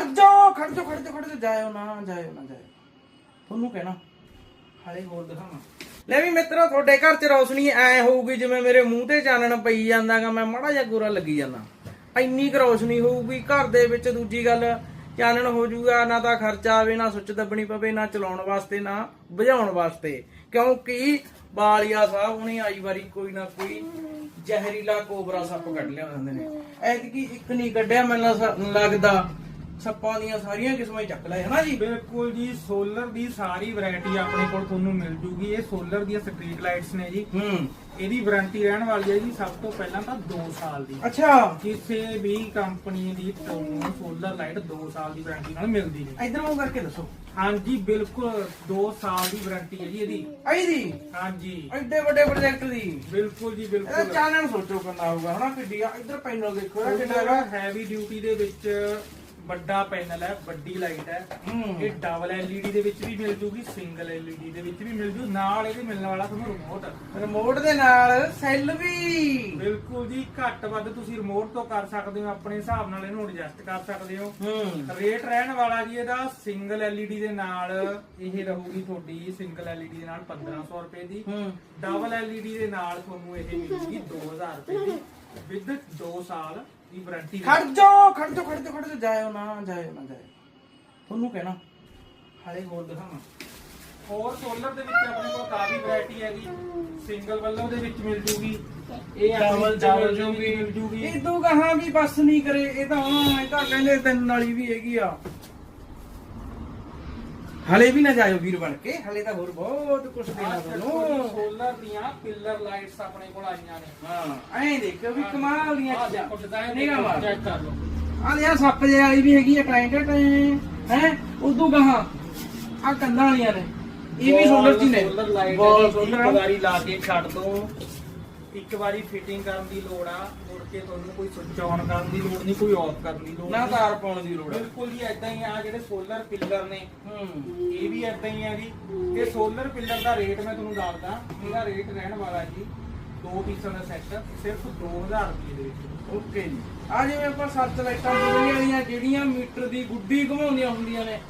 ਖੜ ਜਾਓ ਖੜ ਜਾਓ ਖੜ ਜਾਓ ਖੜ ਜਾਓ ਜਾਇਓ ਨਾ ਜਾਇਓ ਨਾ, ਜਾਇਓ। ਤੁਹਾਨੂੰ ਕਹਿਣਾ, ਹਾਲੇ ਹੋਰ ਦਿਖਾਵਾਂ। ਲੈ ਵੀ ਮਿੱਤਰੋ, ਤੁਹਾਡੇ ਘਰ 'ਚ ਰੌਸ਼ਨੀ ਐ ਹੋਊਗੀ ਜਿਵੇਂ ਮੇਰੇ ਮੂੰਹ ਤੇ ਚਾਨਣ ਪਈ ਜਾਂਦਾਗਾ, ਮੈਂ ਮਾੜਾ ਜਿਹਾ ਗੋਰਾ ਲੱਗੀ ਜਾਂਦਾ। ਇੰਨੀ ਕੁ ਰੌਸ਼ਨੀ ਹੋਊਗੀ, ਘਰ ਦੇ ਵਿੱਚ ਦੂਜੀ ਗੱਲ, ਚਾਨਣ ਹੋ ਜਾਊਗਾ, ਨਾ ਤਾਂ ਖਰਚਾ ਆਵੇ, ਨਾ ਸੁੱਚ ਦੱਬਣੀ ਪਵੇ, ਨਾ ਚਲਾਉਣ ਵਾਸਤੇ, ਨਾ ਬੁਝਾਉਣ ਵਾਸਤੇ। ਕਿਉਂਕਿ ਬਾਲੀਆ ਸਾਹਿਬ ਹੁਣੇ ਆਈ ਵਾਰੀ ਕੋਈ ਨਾ ਕੋਈ ਜ਼ਹਿਰੀਲਾ ਕੋਬਰਾ ਸੱਪ ਕੱਢ ਲਿਆ ਹੁੰਦੇ ਨੇ। ਐਤਕੀ ਇੱਕ ਨਹੀਂ ਕੱਢਿਆ, ਮੈਨੂੰ ਲੱਗਦਾ ਸੱਪਾਂ ਦੀਆਂ ਸਾਰੀਆਂ ਕਿਸਮਾਂ ਹੀ ਚੱਕ ਲਏ ਹਨਾ ਜੀ? ਬਿਲਕੁਲ ਜੀ ਸੋਲਰ ਦੀ ਸਾਰੀ ਵੈਰਾਈਟੀ ਆਪਣੇ ਕੋਲ ਤੁਹਾਨੂੰ ਮਿਲ ਜੂਗੀ। ਇਹ ਸੋਲਰ ਦੀਆਂ ਸਟਰੀਟ ਲਾਈਟਸ ਨੇ ਜੀ। ਹੂੰ। ਇਹਦੀ ਵਾਰੰਟੀ ਰਹਿਣ ਵਾਲੀ ਹੈ ਜੀ ਸਭ ਤੋਂ ਪਹਿਲਾਂ ਤਾਂ 2 ਸਾਲ ਦੀ। ਅੱਛਾ। ਕਿਸੇ ਵੀ ਕੰਪਨੀ ਦੀ ਤੁਹਾਨੂੰ ਸੋਲਰ ਲਾਈਟ 2 ਸਾਲ ਦੀ ਵਾਰੰਟੀ ਨਾਲ ਮਿਲਦੀ ਨਹੀਂ ਇਧਰ ਮੂੰਹ ਕਰਕੇ ਦੱਸੋ। ਹਾਂਜੀ ਬਿਲਕੁਲ 2 ਸਾਲ ਦੀ ਵਾਰੰਟੀ ਹੈ ਜੀ ਇਹਦੀ। ਆਈ ਦੀ ਹਾਂਜੀ। ਐਡੇ ਵੱਡੇ ਪ੍ਰੋਜੈਕਟ ਦੀ? ਬਿਲਕੁਲ ਜੀ ਇਹਦਾ ਬਿਲਕੁਲ ਚਾਨਣ ਸੋਚੋ ਕਿੰਨਾ ਹੋਊਗਾ ਹਨਾ ਕਿੱਡੀ ਆ ਇਧਰ ਪੈਨਲ ਦੇਖੋ ਇਹਦਾ ਕਿੰਨਾ ਹੈਗਾ। ਹੈਵੀ ਡਿਊਟੀ ਦੇ ਵਿੱਚ ਵੱਡਾ ਪੈਨਲ ਹੈ ਵੱਡੀ ਲਾਈਟ ਹੈ। ਇਹ ਡਬਲ ਐਲਈਡੀ ਦੇ ਵਿੱਚ ਵੀ ਮਿਲ ਜੂਗੀ ਸਿੰਗਲ ਐਲਈਡੀ ਦੇ ਵਿੱਚ ਵੀ ਮਿਲ ਜੂ। ਨਾਲ ਇਹਦੇ ਮਿਲਣ ਵਾਲਾ ਤੁਹਾਨੂੰ ਰਿਮੋਟ ਰਿਮੋਟ ਦੇ ਨਾਲ ਸੈੱਲ ਵੀ ਬਿਲਕੁਲ ਜੀ ਘੱਟ ਵੱਧ ਤੁਸੀਂ ਰਿਮੋਟ ਤੋਂ ਕਰ ਸਕਦੇ ਹੋ ਆਪਣੇ ਹਿਸਾਬ ਨਾਲ ਇਹਨੂੰ ਐਡਜਸਟ ਕਰ ਸਕਦੇ ਹੋ। ਰੇਟ ਰਹਿਣ ਵਾਲਾ ਜੀ ਇਹਦਾ ਸਿੰਗਲ ਐਲਈਡੀ ਦੇ ਨਾਲ ਇਹ ਰਹੂਗੀ ਤੁਹਾਡੀ ਸਿੰਗਲ ਐਲਈਡੀ ਦੇ ਨਾਲ 1500 ਰੁਪਏ ਦੀ। ਡਬਲ ਐਲਈਡੀ ਦੇ ਨਾਲ ਤੁਹਾਨੂੰ ਇਹ ਮਿਲੂਗੀ 2000 ਰੁਪਏ ਦੀ। ਵਿਦ 2 ਸਾਲ ਦੀ ਵਾਰੰਟੀ ਖੜ ਜਾਓ ਖੜ ਜਾਓ ਖੜ ਜਾਓ ਖੜ ਜਾਓ ਜਾਇਓ ਨਾ ਜਾਇਓ ਨਾ ਜਾਇਓ। ਤੁਹਾਨੂੰ ਕਹਿਣਾ ਹਾਲੇ ਹੋਰ ਦਿਖਾਵਾਂ। ਹੋਰ ਸੋਲਰ ਦੇ ਵਿੱਚ ਆਪਣੇ ਕੋਲ ਕਾਫੀ ਵੈਰਾਈਟੀ ਹੈਗੀ। ਸਿੰਗਲ ਵੱਲੋਂ ਦੇ ਵਿੱਚ ਮਿਲ ਜੂਗੀ। ਇਹ ਡਬਲ ਡਬਲ ਚਾਵਲ ਜੂਗੀ। ਮਿਲ ਜੂਗੀ। ਇਹ ਤੋਂ ਕਹਾਂ ਵੀ ਬਸ ਨਹੀਂ ਕਰੇ ਇਹ ਤਾਂ ਹਾਂ ਇਹ ਤਾਂ ਕਹਿੰਦੇ ਤਿੰਨ ਵਾਲੀ ਵੀ ਹੈਗੀ ਆ। ਹਲੇ ਵੀ ਨਾ ਜਾਇਓ ਵੀਰ ਬਣ ਕੇ ਹਲੇ ਤਾਂ ਹੋਰ ਬਹੁਤ ਕੁਝ ਦੇਣਾ ਤੁਹਾਨੂੰ। ਸੋਲਰ ਦੀਆਂ ਪਿੱਲਰ ਲਾਈਟਸ ਆਪਣੇ ਕੋਲ ਆਈਆਂ ਨੇ। ਹਾਂ ਐਂ ਦੇਖਿਓ ਵੀ ਕਮਾਲ ਦੀਆਂ ਚੀਜ਼ਾਂ। ਦੇਖੋ ਨਿਗਾਹ ਮਾਰ। ਚੈੱਕ ਕਰ ਲਓ। ਆ ਲਿਆ ਸੱਪ ਜੇ ਵਾਲੀ ਵੀ ਹੈਗੀ ਆ ਟਾਈਂ ਹੈ ਉਦੋਂ ਕਹਾਂ ਆ ਕੰਨਾਂ ਵਾਲੀਆਂ ਨੇ। ਇਹ ਵੀ ਸੋਲਰ ਹੀ ਨੇ। Solar solar। ਵਾਰੀ ਲਾ ਕੇ ਛੱਡ ਦੋ। ਇੱਕ ਵਾਰੀ ਫਿਟਿੰਗ ਕਰਨ ਦੀ ਲੋੜ ਆ ਮੁੜ ਕੇ ਤੁਹਾਨੂੰ ਕੋਈ ਸੁੱਚ ਆਨ ਕਰਨ ਦੀ ਲੋੜ ਨਹੀਂ ਕੋਈ ਆਫ ਕਰਨ ਦੀ ਲੋੜ ਨਾ ਨਹੀਂ। ਤਾਰ ਪਾਉਣ ਦੀ ਲੋੜ ਹੈ ਬਿਲਕੁਲ ਜੀ ਐਦਾਂ ਹੀ ਆ ਜਿਹੜੇ ਸੋਲਰ ਪਿੱਲਰ ਨੇ। ਹੂੰ। ਇਹ ਵੀ ਐਦਾਂ ਹੀ ਆ ਜੀ। ਇਹ ਸੋਲਰ ਪਿੱਲਰ ਦਾ ਰੇਟ ਮੈਂ ਤੁਹਾਨੂੰ ਦੱਸਦਾ ਇਹਦਾ ਰੇਟ ਰਹਿਣ ਵਾਲਾ ਜੀ ਦੋ ਪੀਸਾਂ ਦਾ ਸੈੱਟ ਸਿਰਫ 2000 ਰੁਪਏ ਦੇ ਵਿੱਚ। ਓਕੇ ਜੀ। ਆ ਜਿਵੇਂ ਆਪਾਂ ਸੱਤ ਲਾਈਟਾਂ ਬੋਲੀਆਂ ਵਾਲੀਆਂ ਜਿਹੜੀਆਂ ਮੀਟਰ ਦੀ ਗੁੱਡੀ ਘੁਮਾਉਂਦੀਆਂ ਹੁੰਦੀਆਂ ਨੇ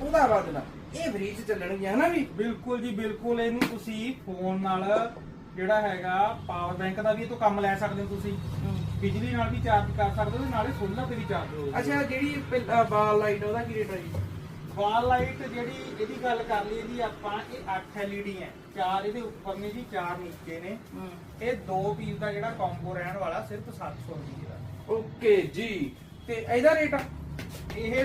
ਉਹਦਾ ਬਦਲਾ। ਇਹ ਫ੍ਰੀ ਚ ਚੱਲਣਗੀਆਂ ਹਨਾ ਵੀ? ਬਿਲਕੁਲ ਜੀ ਬਿਲਕੁਲ। ਇਹਨੂੰ ਤੁਸੀਂ ਫੋਨ ਨਾਲ ਜਿਹੜਾ ਹੈਗਾ ਪਾਵਰ ਬੈਂਕ ਦਾ ਵੀ ਇਹ ਤੋਂ ਕੰਮ ਲੈ ਸਕਦੇ ਹੋ ਤੁਸੀਂ। ਬਿਜਲੀ ਨਾਲ ਵੀ ਚਾਰਜ ਕਰ ਸਕਦੇ ਹੋ ਤੇ ਨਾਲੇ ਸੋਲਰ ਤੇ ਵੀ ਚਾਰਜ ਹੋ ਅੱਛਾ ਜਿਹੜੀ ਬਾਲ ਲਾਈਟ ਉਹਦਾ ਕੀ ਰੇਟ ਹੈ ਜੀ? ਵਾਲ ਲਾਈਟ ਜਿਹੜੀ ਇਹਦੀ ਗੱਲ ਕਰ ਲਈਏ ਜੀ ਆਪਾਂ ਇਹ 8 LED ਹੈ। ਚਾਰ ਇਹਦੇ ਉੱਪਰ ਨੇ ਜੀ ਚਾਰ ਨੀਚੇ ਨੇ। ਇਹ ਦੋ ਪੀਸ ਦਾ ਜਿਹੜਾ ਕੰਬੋ ਰਹਿਣ ਵਾਲਾ ਸਿਰਫ 700 ਰੁਪਏ ਦਾ। ਓਕੇ ਜੀ। ਤੇ ਇਹਦਾ ਰੇਟ ਇਹ